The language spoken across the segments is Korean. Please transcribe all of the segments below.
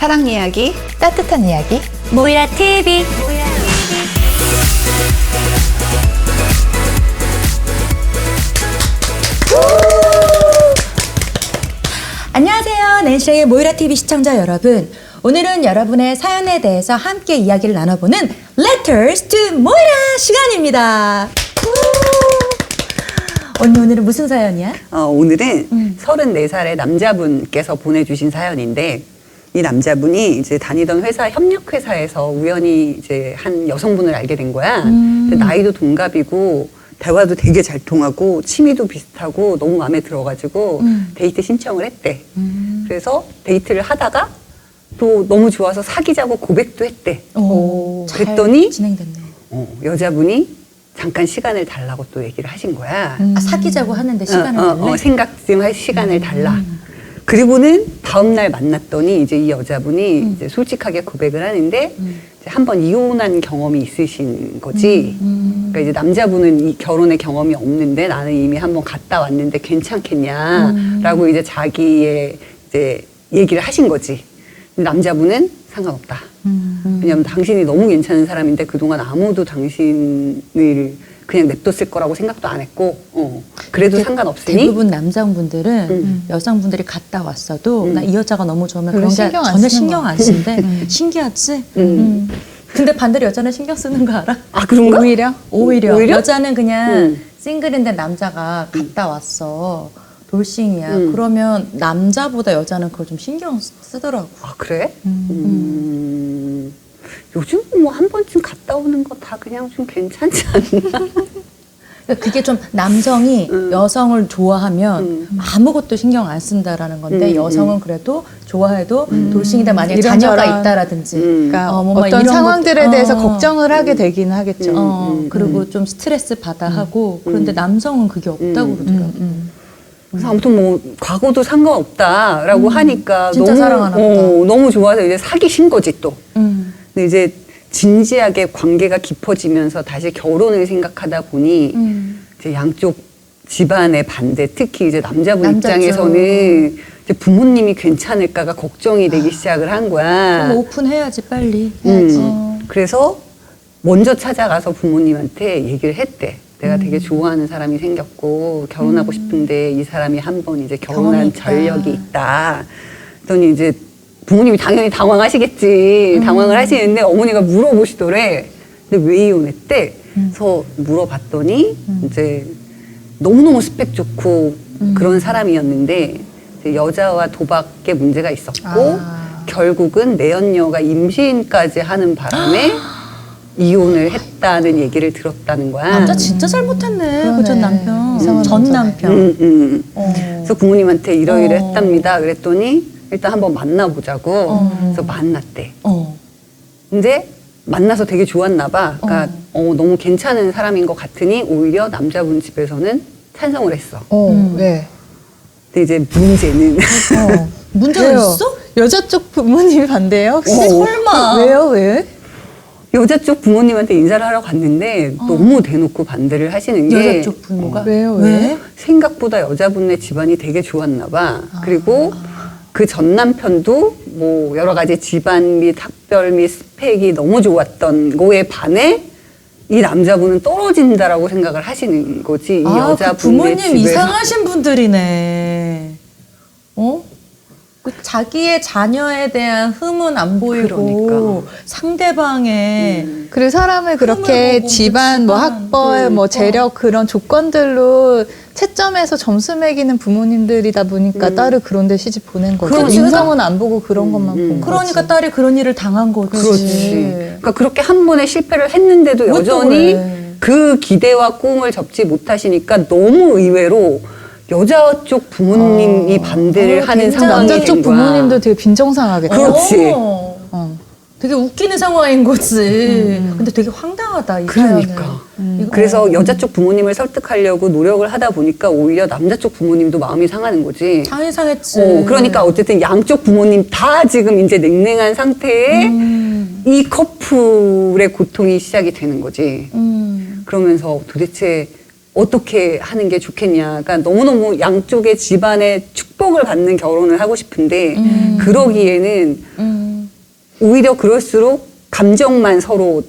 사랑 이야기 따뜻한 이야기 모이라 TV. 안녕하세요 낸시의 모이라 TV 시청자 여러분 오늘은 여러분의 사연에 대해서 함께 이야기를 나눠보는 Letters to 모이라 시간입니다 우! 언니 오늘은 무슨 사연이야? 어, 오늘은 음. 34살의 남자분께서 보내주신 사연인데 이 남자분이 이제 다니던 회사 협력회사에서 우연히 이제 한 여성분을 알게 된 거야. 음. 근데 나이도 동갑이고 대화도 되게 잘 통하고 취미도 비슷하고 너무 마음에 들어가지고 음. 데이트 신청을 했대. 그래서 데이트를 하다가 또 너무 좋아서 사귀자고 고백도 했대. 오, 잘 그랬더니 진행됐네 어, 여자분이 잠깐 시간을 달라고 또 얘기를 하신 거야. 아, 사귀자고 하는데 시간을 어, 어? 어, 생각 좀 할 시간을 달라. 그리고는 다음 날 만났더니 이제 이 여자분이 이제 솔직하게 고백을 하는데 이제 한번 이혼한 경험이 있으신 거지. 그러니까 이제 남자분은 이 결혼의 경험이 없는데 나는 이미 한 번 갔다 왔는데 괜찮겠냐라고 이제 자기의 이제 얘기를 하신 거지. 남자분은 상관없다. 왜냐면 당신이 너무 괜찮은 사람인데 그동안 아무도 당신을 그냥 냅뒀을 거라고 생각도 안 했고, 어. 그래도 상관없으니 대부분 남성분들은 음. 여성분들이 갔다 왔어도 음. 나이 여자가 너무 좋으면 그런 게 신경 안 전혀 신경 것안 쓰는데 신기하지? 음. 음. 근데 반대로 여자는 신경 쓰는 거 알아? 아 그런가? 오히려 오히려, 오히려? 여자는 그냥 음. 싱글인데 남자가 갔다 왔어 돌싱이야 음. 그러면 남자보다 여자는 그걸 좀 신경 쓰- 쓰더라고 아 그래? 음. 요즘 뭐 한 번쯤 갔다 오는 거 다 그냥 좀 괜찮지 않나? 그러니까 그게 좀 남성이 음. 여성을 좋아하면 음. 아무것도 신경 안 쓴다라는 건데 음, 여성은 그래도 좋아해도 돌싱인데 만약에 이런저런. 자녀가 있다라든지 음. 그러니까 어, 뭔가 어떤 이런 상황들에 것- 대해서 어. 걱정을 하게 되긴 하겠죠. 어, 음, 그리고 좀 스트레스 받아 하고 그런데 남성은 그게 없다고 음, 그러더라고. 그래서 아무튼 뭐 과거도 상관없다라고 하니까 진짜 너무 사랑하나 보다. 어, 너무 좋아서 이제 사귀신 거지 또. 음. 근데 이제 진지하게 관계가 깊어지면서 다시 결혼을 생각하다 보니 음. 이제 양쪽 집안의 반대, 특히 이제 남자분 남자죠. 입장에서는 이제 부모님이 괜찮을까가 걱정이 되기 시작을 한 거야. 그럼 오픈해야지 빨리. 음. 어. 그래서 먼저 찾아가서 부모님한테 얘기를 했대. 내가 되게 좋아하는 사람이 생겼고 결혼하고 싶은데 이 사람이 한 번 이제 경험이 결혼한 있다. 전력이 있다. 그랬더니 이제 부모님이 당연히 당황하시겠지. 당황을 하시는데 어머니가 물어보시더래. 근데 왜 이혼했대? 그래서 물어봤더니 이제 너무너무 스펙 좋고 그런 사람이었는데 이제 여자와 도박에 문제가 있었고 아. 결국은 내연녀가 임신까지 하는 바람에 이혼을 했다는 얘기를 들었다는 거야. 남자 진짜 잘못했네. 그러네. 그전 남편. 이상한 전. 남편. 음, 음. 어. 그래서 부모님한테 이러이러 어. 했답니다. 그랬더니 일단 한번 만나보자고. 어. 그래서 만났대. 어. 근데 만나서 되게 좋았나 봐. 그러니까 어, 너무 괜찮은 사람인 것 같으니 오히려 남자분 집에서는 찬성을 했어. 어, 음. 왜? 근데 이제 문제는 어. 문제가 왜요? 있어? 여자 쪽 부모님이 반대해요? 혹시? 어. 설마. 왜요? 왜? 여자 쪽 부모님한테 인사를 하러 갔는데 너무 대놓고 반대를 하시는 게 어. 여자 쪽 부모가 왜요? 왜? 생각보다 여자분의 집안이 되게 좋았나 봐. 그리고 그 전 남편도 뭐 여러 가지 집안 및 학별 및 스펙이 너무 좋았던 거에 반해 이 남자분은 떨어진다라고 생각을 하시는 거지. 이 아, 그 여자분의 부모님 집에서. 이상하신 분들이네. 어? 그 자기의 자녀에 대한 흠은 안 보이고 그러니까. 상대방의 그리고 사람을 그렇게 보고 집안, 뭐 집안, 학벌, 음, 뭐 어. 재력 그런 조건들로 채점해서 점수 매기는 부모님들이다 보니까 딸을 그런데 시집 보낸 거죠. 그러니까. 인성은 안 보고 그런 것만 음. 본 거지. 그러니까 딸이 그런 일을 당한 거지. 그렇지. 그러니까 그렇게 한 번에 실패를 했는데도 여전히 그래? 그 기대와 꿈을 접지 못하시니까 너무 의외로 여자 쪽 부모님이 반대를 어, 하는 상황이 남자 쪽 된 거야. 부모님도 되게 빈정상하겠다. 그렇지. 어. 어. 되게 웃기는 상황인 거지. 근데 되게 황당하다 이 그러니까. 사연은. 이거- 그래서 여자 쪽 부모님을 설득하려고 노력을 하다 보니까 오히려 남자 쪽 부모님도 마음이 상하는 거지. 당연히 상했지. 어, 그러니까 어쨌든 양쪽 부모님 다 지금 이제 냉랭한 상태에 음, 이 커플의 고통이 시작이 되는 거지. 음. 그러면서 도대체 어떻게 하는 게 좋겠냐. 그러니까 너무너무 양쪽의 집안의 축복을 받는 결혼을 하고 싶은데 음. 그러기에는 음. 오히려 그럴수록 감정만 서로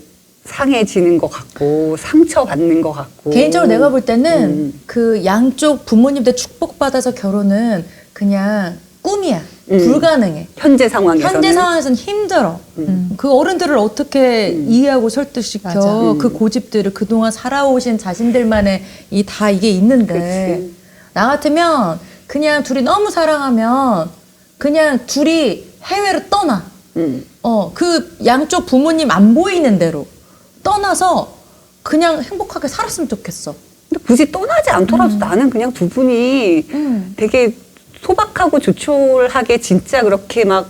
상해지는 것 같고 상처받는 것 같고 개인적으로 내가 볼 때는 음. 그 양쪽 부모님들 축복받아서 결혼은 그냥 꿈이야. 음. 불가능해. 현재 상황에서는 현재 상황에서는 힘들어. 그 어른들을 어떻게 이해하고 설득시켜 맞아. 음. 그 고집들을 그동안 살아오신 자신들만의 이 다 이게 있는데 그치. 나 같으면 그냥 둘이 너무 사랑하면 그냥 둘이 해외로 떠나. 음. 어, 그 양쪽 부모님 안 보이는 대로 떠나서 그냥 행복하게 살았으면 좋겠어. 근데 굳이 떠나지 않더라도 나는 그냥 두 분이 음. 되게 소박하고 조촐하게 진짜 그렇게 막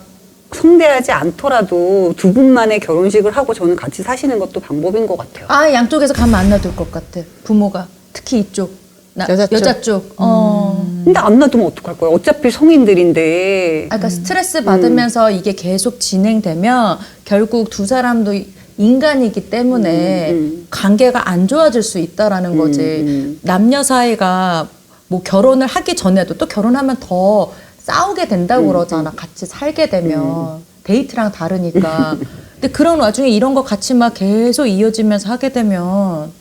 성대하지 않더라도 두 분만의 결혼식을 하고 저는 같이 사시는 것도 방법인 것 같아요. 아, 양쪽에서 가면 안 놔둘 것 같아. 부모가. 특히 이쪽. 나- 여자 쪽. 여자 쪽. 어. 근데 안 놔두면 어떡할 거야? 어차피 성인들인데. 아, 그러니까 스트레스 받으면서 이게 계속 진행되면 결국 두 사람도 인간이기 때문에 음, 음. 관계가 안 좋아질 수 있다라는 거지. 음. 남녀 사이가 뭐 결혼을 하기 전에도 또 결혼하면 더 싸우게 된다고 음, 그러잖아. 같이 살게 되면 데이트랑 다르니까. 근데 그런 와중에 이런 거 같이 막 계속 이어지면서 하게 되면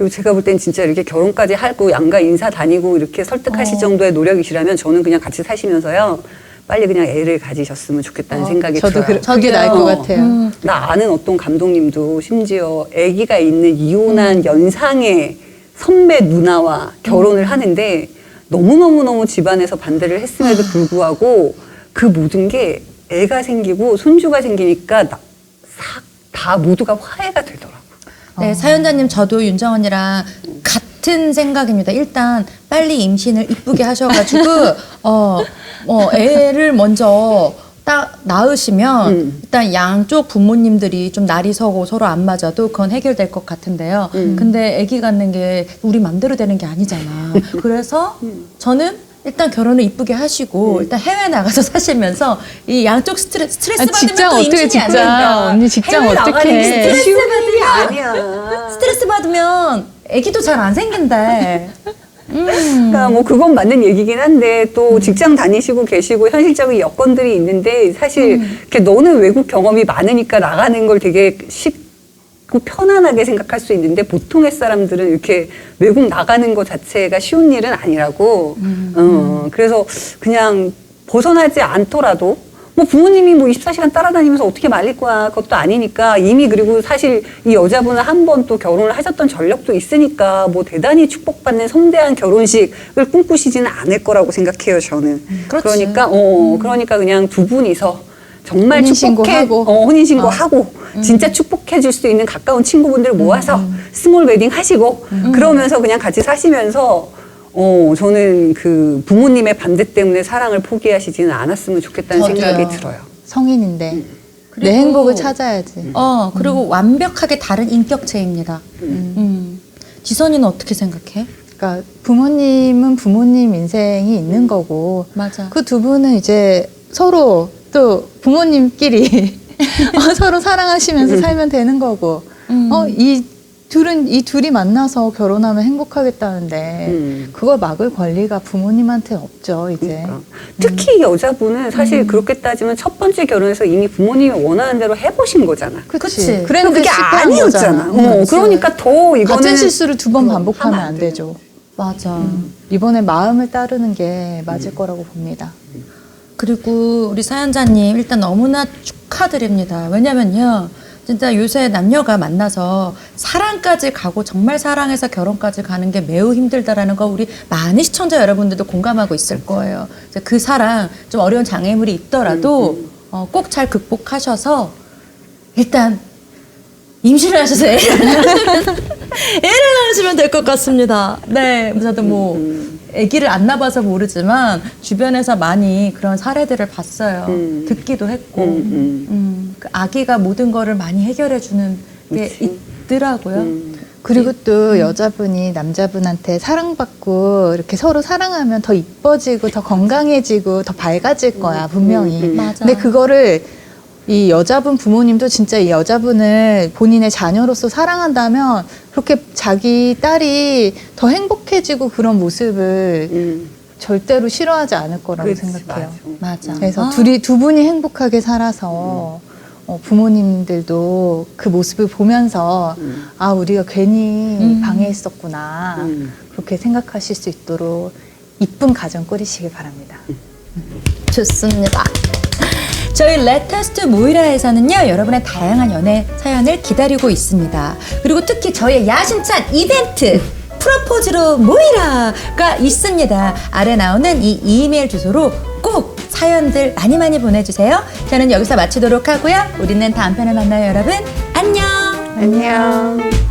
그리고 제가 볼 땐 진짜 이렇게 결혼까지 하고 양가 인사 다니고 이렇게 설득하실 어. 정도의 노력이시라면 저는 그냥 같이 사시면서요. 빨리 그냥 애를 가지셨으면 좋겠다는 생각이 저도 들어요. 그, 그게 나을 것 어. 같아요. 음. 나 아는 어떤 감독님도 심지어 아기가 있는 이혼한 음. 연상의 선배 누나와 결혼을 하는데 너무너무너무 집안에서 반대를 아. 했음에도 불구하고 그 모든 게 애가 생기고 손주가 생기니까 나, 싹다 모두가 화해가 되더라고요. 네, 사연자님 저도 윤정 언니랑 같은 생각입니다. 일단 빨리 임신을 이쁘게 하셔가지고 어, 어 애를 먼저 딱 낳으시면 음. 일단 양쪽 부모님들이 좀 날이 서고 서로 안 맞아도 그건 해결될 것 같은데요. 음. 근데 아기 갖는 게 우리 맘대로 되는 게 아니잖아. 그래서 음. 저는 일단 결혼을 이쁘게 하시고 일단 해외 나가서 사시면서 이 양쪽 스트레스, 스트레스 아, 받으면 직장 또 어떻게 임신이 안 직장, 된다. 언니 직장 해외 어떻게 나가는 게 해. 스트레스 일이야. 아니야. 스트레스 받으면 아기도 잘 안 생긴대. 음. 그러니까 뭐 그건 맞는 얘기긴 한데 또 직장 다니시고 계시고 현실적인 여건들이 있는데 사실 음. 이렇게 너는 외국 경험이 많으니까 나가는 걸 되게 쉽 고 편안하게 생각할 수 있는데 보통의 사람들은 이렇게 외국 나가는 것 자체가 쉬운 일은 아니라고. 음. 어, 그래서 그냥 벗어나지 않더라도 뭐 부모님이 뭐 24시간 따라다니면서 어떻게 말릴 거야. 그것도 아니니까 이미 그리고 사실 이 여자분은 한 번 또 결혼을 하셨던 전력도 있으니까 뭐 대단히 축복받는 성대한 결혼식을 꿈꾸시지는 않을 거라고 생각해요, 저는. 그렇지. 그러니까, 어, 그러니까 그냥 두 분이서 정말 축복해, 혼인신고하고. 어, 혼인 신고하고 진짜 축복해 줄 수 있는 가까운 친구분들 모아서 스몰 웨딩 하시고 그러면서 그냥 같이 사시면서 어, 저는 그 부모님의 반대 때문에 사랑을 포기하시지는 않았으면 좋겠다는 저도요. 생각이 들어요. 성인인데 그리고- 내 행복을 찾아야지. 어, 그리고 완벽하게 다른 인격체입니다. 음. 지선이는 어떻게 생각해? 그러니까 부모님은 부모님 인생이 있는 거고 맞아. 그 두 분은 이제 서로 또 부모님끼리 어, 서로 사랑하시면서 살면 되는 거고 음. 어 이 둘은 이 둘이 만나서 결혼하면 행복하겠다는데 음. 그걸 막을 권리가 부모님한테 없죠 이제 그러니까. 특히 여자분은 사실 그렇게 따지면 첫 번째 결혼에서 이미 부모님이 원하는 대로 해보신 거잖아. 그치. 그랬는데 그게 아니었잖아. 어. 그러니까 더 이거는 같은 실수를 두 번 반복하면 하면 안 돼요. 되죠. 맞아. 이번에 마음을 따르는 게 맞을 거라고 봅니다. 그리고 우리 사연자님 일단 너무나 축하드립니다. 왜냐면요. 진짜 요새 남녀가 만나서 사랑까지 가고 정말 사랑해서 결혼까지 가는 게 매우 힘들다라는 거 우리 많은 시청자 여러분들도 공감하고 있을 거예요. 그 사랑 좀 어려운 장애물이 있더라도 어, 꼭 잘 극복하셔서 일단 임신을 하셔서 애를, 낳으시면 될 것 같습니다. 네, 저도 뭐 아기를 안 낳아봐서 모르지만 주변에서 많이 그런 사례들을 봤어요. 음. 듣기도 했고, 음, 음. 음, 그 아기가 모든 거를 많이 해결해 주는 게 그치. 있더라고요. 음. 그리고 또 여자분이 남자분한테 사랑받고 이렇게 서로 사랑하면 더 이뻐지고 더 건강해지고 더 밝아질 거야 분명히. 음, 음. 맞아. 근데 그거를 이 여자분 부모님도 진짜 이 여자분을 본인의 자녀로서 사랑한다면 그렇게 자기 딸이 더 행복해지고 그런 모습을 음. 절대로 싫어하지 않을 거라고 그치, 생각해요. 맞아. 맞아. 그래서 아. 둘이 두 분이 행복하게 살아서 어, 부모님들도 그 모습을 보면서 아 우리가 괜히 음. 방해했었구나 음. 그렇게 생각하실 수 있도록 이쁜 가정 꾸리시길 바랍니다. 좋습니다. 저희 레테스트 모이라에서는요 여러분의 다양한 연애 사연을 기다리고 있습니다. 그리고 특히 저희의 야심찬 이벤트 프로포즈로 모이라가 있습니다. 아래 나오는 이 이메일 주소로 꼭 사연들 많이 많이 보내주세요. 저는 여기서 마치도록 하고요. 우리는 다음 편에 만나요 여러분. 안녕. 안녕.